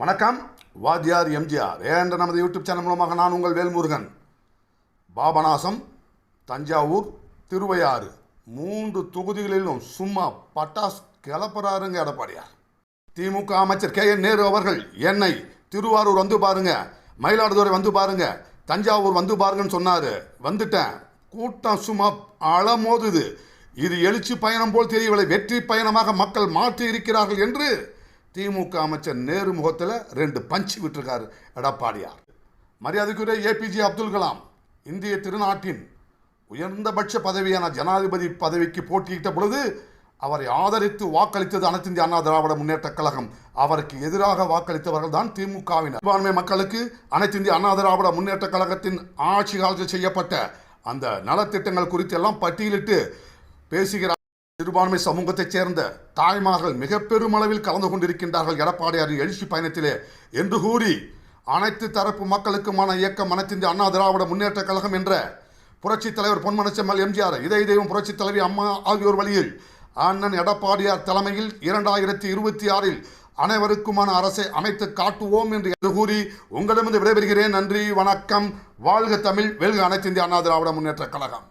வணக்கம். வாத்தியார் எம்ஜிஆர். என்ற நமது யூடியூப் சேனல் மூலமாக நான் உங்கள் வேல்முருகன். பாபநாசம் தஞ்சாவூர் திருவையாறு. மூன்று தொகுதிகளிலும் சும்மா பட்டாஸ் கிளப்புறாருங்க எடப்பாடியார். திமுக அமைச்சர் கே என் நேரு அவர்கள் என்னை திருவாரூர் வந்து பாருங்க மயிலாடுதுறை வந்து பாருங்க தஞ்சாவூர் வந்து பாருங்கன்னு சொன்னார். வந்துட்டேன். கூட்டம் சும்மா அலமோதுது. இது எழுச்சி பயணம் போல் தெரியவில்லை. வெற்றி பயணமாக மக்கள் மாற்றி இருக்கிறார்கள் என்று திமுக அமைச்சர் நேரு முகத்தில் ரெண்டு பஞ்சு விட்டுருக்காரு எடப்பாடியார். மரியாதைக்குரிய ஏபிஜே அப்துல் கலாம் இந்திய திருநாட்டின் உயர்ந்தபட்ச பதவியான ஜனாதிபதி பதவிக்கு போட்டியிட்ட பொழுது அவரை ஆதரித்து வாக்களித்தது அனைத்து இந்திய அண்ணா திராவிட முன்னேற்றக் கழகம். அவருக்கு எதிராக வாக்களித்தவர்கள் தான் திமுகவினர். சிறுபான்மை மக்களுக்கு அனைத்து இந்திய அண்ணா திராவிட முன்னேற்றக் கழகத்தின் ஆட்சி காலத்தில் செய்யப்பட்ட அந்த நலத்திட்டங்கள் குறித்து எல்லாம் பட்டியலிட்டு பேசுகிறார். சிறுபான்மை சமூகத்தைச் சேர்ந்த தாய்மார்கள் மிக பெருமளவில் கலந்து கொண்டிருக்கின்றார்கள் எடப்பாடியாரின் எழுச்சி பயணத்திலே. என்று கூறி அனைத்து தரப்பு மக்களுக்குமான இயக்கம் அனைத்திந்திய அண்ணா திராவிட முன்னேற்றக் கழகம் என்ற புரட்சித் தலைவர் பொன்மனச்செம்மல் எம்ஜிஆர் இதய தெய்வம் புரட்சித் தலைவி அம்மா ஆகியோர் வழியில் அண்ணன் எடப்பாடியார் தலைமையில் இரண்டாயிரத்தி இருபத்தி ஆறில் அனைவருக்குமான அரசை அமைத்து காட்டுவோம் என்று கூறி உங்களிடமிருந்து விடைபெறுகிறேன். நன்றி வணக்கம். வாழ்க தமிழ் வெல்க அனைத்திந்திய அண்ணா திராவிட முன்னேற்றக் கழகம்.